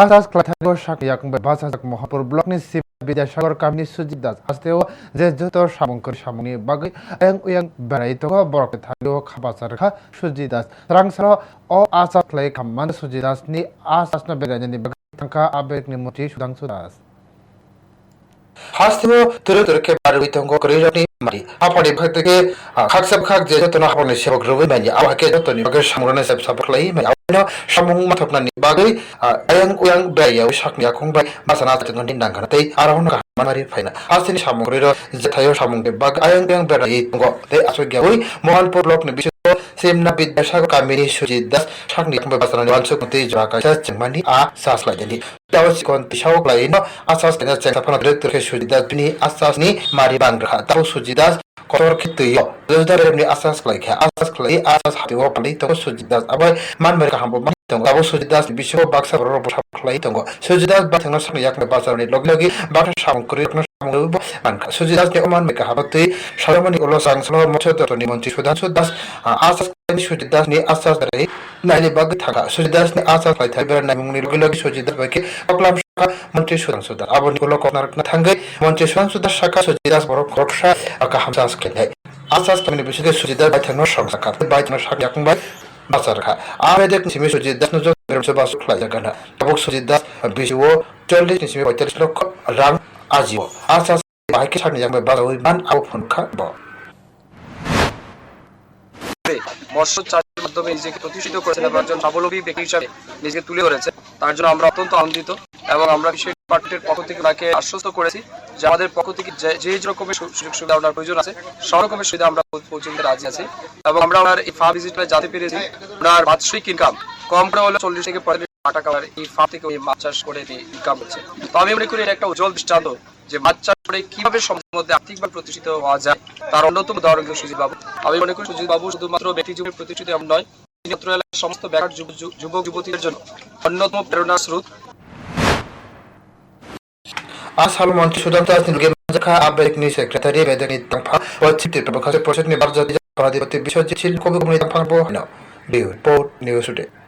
আজ মহাপুর ব্লক নি সি বিদ্যা সাগর কামনি সুজিত দাস আস্তেও যে যত সামঙ্কর সামনি বাগে এং উয়ং বেড়াইত বরকে থাকিও খাবাচার খা সুজিত দাস। রাংসর ও আসাস ক্লাই খাম্মান সুজিত দাস নি আশাস না জানি বেগা তাঙ্কা আবেগ নি মুটি সুদাং সুদাস হাস্তিও তুরে তুরে কে বারে উইতঙ্গ করে রাখনি মারি। আপনি ভক্তকে খাক সব খাক যে যত যতন আপনি সেবক রবি মানি আবাকে যতনি বাগে সামরণে সব সব ক্লাই মানি सेबक रुबै मानि आवाके जतनि बगे सामरने सेब साबक लाई मानि आवनो सामुं माथकनानि बागै आयां उयां बेयाव साकनि आखंबाय बासाना जतन दिन दांखानातै आरावनो मानारि फाइना हास्तिनि सामुं करिर जथायो सामुं के बाग आयां उयां बेराय तंगो ते आसोग्यावै मोहनपुर ब्लकनि बिसो सेमना बिद्यासागर गामिनि सुजित दास साकनि आखंबाय बासाना वानसुकते जराका चंमानि आ सासलायनि दाव सिकन तिसाव लायनो आसास तना chainsaw Fanaa direktor ke sujidas bini asas ni mari bangrakha tau sujidas kotor khituyo jodar remni asas klai kha asas klai asas hatiwo pali to sujidas abai man mer kaham man tongo abo sujidas bisho baksa ro bo sab klai tongo sujidas bathangna sakni yakne basar ni logi logi baksa samung kuri yakna samung bo manka sujidas ni oman me kahaba tui salamani ulo sangslo mocho to ni monti sudan sudas asas asas rai naini bagi thaga sujidas ni asas klai thaber namung ni logi logi sujidas baki oklam শাখা, মন্ত্রী Sudan সুদার আবনি গুলো কনার না থাঙ্গে মন্ত্রী Sudan সুদার শাখা সুজিদাস বড় খরকসা আকা হামসাস কেলে আসাস কামিনি বিশুদে সুজিদার বাইথানো সংসাকার? বাইথানো শাখা ইয়াকুংবাই বাসার খা। আরে দেখ নিসিমি সুজিদাস নজ বেরমসে বাসু খলাই জাগানা তবক সুজিদাস বিশুও চল্লিশ নিসিমি পঁয়তাল্লিশ লক্ষ রাং আজিও। আসাস বাইকে সামনে যাবে বাজাওই মান আও ফোন খা মৎস্য চাষের মাধ্যমে নিজেকে প্রতিষ্ঠিত করেছেন এবং একজন স্বাবলম্বী ব্যক্তি হিসাবে নিজেকে তুলে ধরেছে। তার জন্য আমরা অত্যন্ত আনন্দিত এবং আমরা বিশেষ ডিপার্টমেন্টের পক্ষ থেকে তাকে আশ্বস্ত করেছি যে আমাদের পক্ষ থেকে যে- রকমের সুযোগ সুবিধা ওনার প্রয়োজন আছে, সব রকমের সুবিধা আমরা পৌ- পৌঁছে দিতে রাজি আছি এবং আমরা ওনার এই ফার্ম ভিজিটে জানতে পেরেছি। ওনার বাৎসরিক ইনকাম কম করে হলে চল্লিশ থেকে পঁয়তাল্লিশ টাকা এই ফার্ম থেকে ওই মাছ চাষ করে ইনকাম হচ্ছে। তো আমি মনে করি এটা একটা উজ্জ্বল দৃষ্টান্ত। যে চাষ করে কীভাবে সমাজের মধ্যে আর্থিকভাবে প্রতিষ্ঠিত হওয়া যায়, তার অন্যতম উদাহরণ সুজিত বাবু। আমি মনে করি সুজিত বাবু শুধুমাত্র ব্যক্তি জীবনে প্রতিষ্ঠিত এমন নয় তিনি সমস্ত বেকার যুব- যুব- যুবক, যুবতীদের জন্য অন্যতম প্রেরণার স্রোত। না। News today.